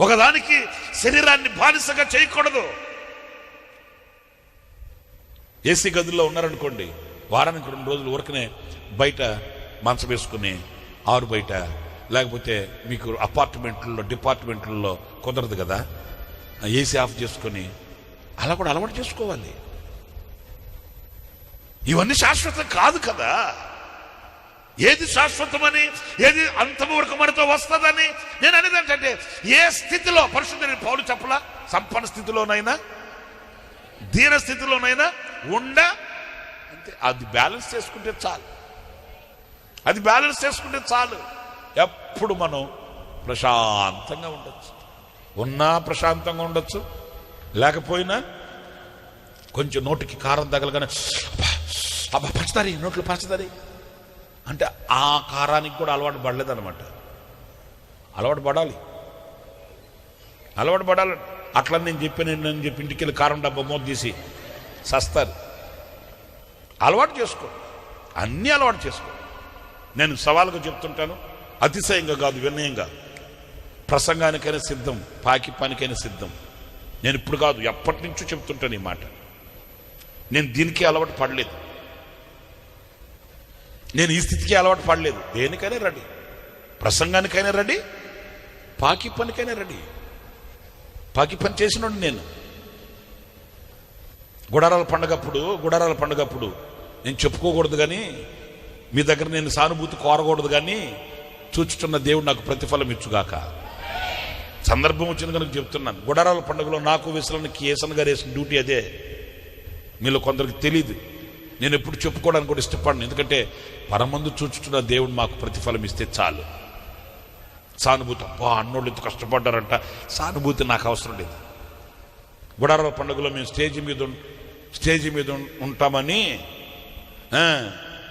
ఒకదానికి శరీరాన్ని బానిసగా చేయకూడదు. ఏసీ గదుల్లో ఉన్నారనుకోండి వారానికి రెండు రోజులు ఊరకనే బయట మంచం వేసుకుని ఆరు బయట లేకపోతే మీకు అపార్ట్మెంట్లలో డిపార్ట్మెంట్లలో కుదరదు కదా? ఏసీ ఆఫ్ చేసుకొని అలా కూడా అలవాటు చేసుకోవాలి. ఇవన్నీ శాశ్వతం కాదు కదా? ఏది శాశ్వతమని ఏది అంతము వరకు మనతో వస్తుందని నేను అనేది ఏంటంటే ఏ స్థితిలో పరిశుద్ధుని పౌరులు చెప్పలా? సంపన్న స్థితిలోనైనా దీన స్థితిలోనైనా ఉండ అంతే. అది బ్యాలెన్స్ చేసుకుంటే చాలు. అది బ్యాలెన్స్ చేసుకుంటే చాలు. ఎప్పుడు మనం ప్రశాంతంగా ఉండొచ్చు. ఉన్నా ప్రశాంతంగా ఉండొచ్చు. లేకపోయినా కొంచెం నోటికి కారం తగలగానే అబ్బా, పంచదారి నోట్లో పంచదారి అంటే ఆ కారానికి కూడా అలవాటు పడలేదన్నమాట. అలవాటు పడాలి. అలవాటు పడాలి. అట్లా నేను చెప్పాను నేను చెప్పి ఇంటికి వెళ్ళి కారం డబ్బా మోత తీసి సస్తారు. అలవాటు చేసుకో. అన్నీ అలవాటు చేసుకో. నేను సవాలుగా చెప్తుంటాను. అతిశయంగా కాదు వినయంగా. ప్రసంగానికైనా సిద్ధం పాకి పనికైనా సిద్ధం. నేను ఇప్పుడు కాదు ఎప్పటి నుంచో చెప్తుంటాను ఈ మాట. నేను దీనికి అలవాటు పడలేదు. నేను ఈ స్థితికి అలవాటు పడలేదు. దేనికైనా రెడీ. ప్రసంగానికైనా రెడీ. పాకి పనికైనా రెడీ. పాకి పని చేసినోడు నేను. గుడారాల పండగప్పుడు గుడారాల పండగప్పుడు నేను చెప్పుకోకూడదు కానీ మీ దగ్గర నేను సానుభూతి కోరకూడదు కానీ చూచుతున్న దేవుడు నాకు ప్రతిఫలం ఇచ్చుగాక. సందర్భం వచ్చింది కనుక చెప్తున్నాను. గుడారాల పండుగలో నాకు విసలని కేసన్ గారు వేసిన డ్యూటీ అదే. మీలో కొందరికి తెలియదు నేను ఎప్పుడు చెప్పుకోవడానికి కూడా ఇష్టపడను. ఎందుకంటే పరమందు చూచుతున్న దేవుడు మాకు ప్రతిఫలం ఇస్తే చాలు. సానుభూతి అబ్బా అన్నోళ్ళు ఇంత కష్టపడ్డారంట. సానుభూతి నాకు అవసరం లేదు. గుడారాల పండుగలో మేము స్టేజ్ మీద స్టేజ్ మీద ఉంటామని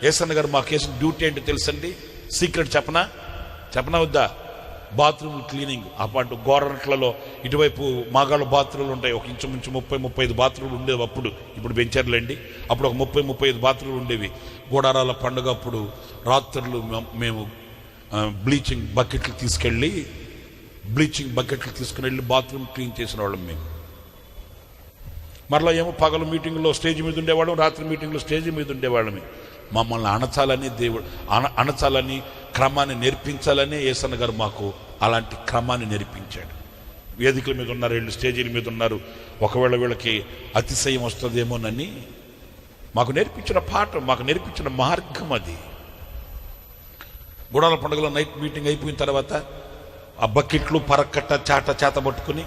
ఏసన్న గారు మా కేసు డ్యూటీ ఏంటో తెలుసండి? సీక్రెట్ చెప్పనా? చెప్పనా వద్దా? బాత్రూమ్ క్లీనింగ్ అప్పుడు గోరట్లలో ఇటువైపు మాగాళ్ళ బాత్రూమ్లు ఉంటాయి. ఒక ఇంచుమించు ముప్పై ముప్పై ఐదు బాత్రూమ్లు ఉండేవి అప్పుడు. ఇప్పుడు పెంచారులేండి అప్పుడు ఒక ముప్పై ముప్పై ఐదు బాత్రూమ్లు ఉండేవి. గోడారాల పండుగ అప్పుడు రాత్రులు మేము బ్లీచింగ్ బకెట్లు తీసుకెళ్ళి బ్లీచింగ్ బకెట్లు తీసుకుని వెళ్ళి బాత్రూమ్ క్లీన్ చేసిన వాళ్ళం మేము. మరలా ఏమో పగలు మీటింగ్లో స్టేజ్ మీద ఉండేవాళ్ళం రాత్రి మీటింగ్లో స్టేజ్ మీద ఉండేవాళ్ళమే మమ్మల్ని అణచాలని దేవుడు అణ అణచాలని క్రమాన్ని నేర్పించాలని ఏసన్న గారు మాకు అలాంటి క్రమాన్ని నేర్పించాడు. వేదికల మీద ఉన్నారు వీళ్ళు స్టేజీల మీద ఉన్నారు. ఒకవేళ వీళ్ళకి అతిశయం వస్తుందేమోనని మాకు నేర్పించిన పాఠం మాకు నేర్పించిన మార్గం అది. గుడాల పండుగలో నైట్ మీటింగ్ అయిపోయిన తర్వాత ఆ బకెట్లు పరక్కట్ట చాట చేత పట్టుకుని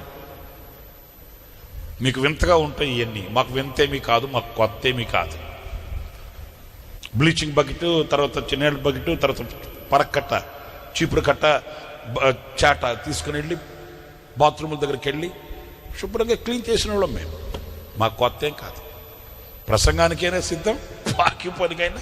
మీకు వింతగా ఉంటాయి ఇవన్నీ మాకు వింతేమీ కాదు మాకు కొత్తేమీ కాదు. బ్లీచింగ్ బకెట్ తర్వాత చిన్నేళ్ళ బకెట్ తర్వాత పరక్కట్ట చీపురు కట్ట చాట తీసుకుని వెళ్ళి బాత్రూముల దగ్గరికి వెళ్ళి శుభ్రంగా క్లీన్ చేసిన వాళ్ళం మేము. మాకు కొత్త ఏం కాదు. ప్రసంగానికైనా సిద్ధం బాకీ పనికైనా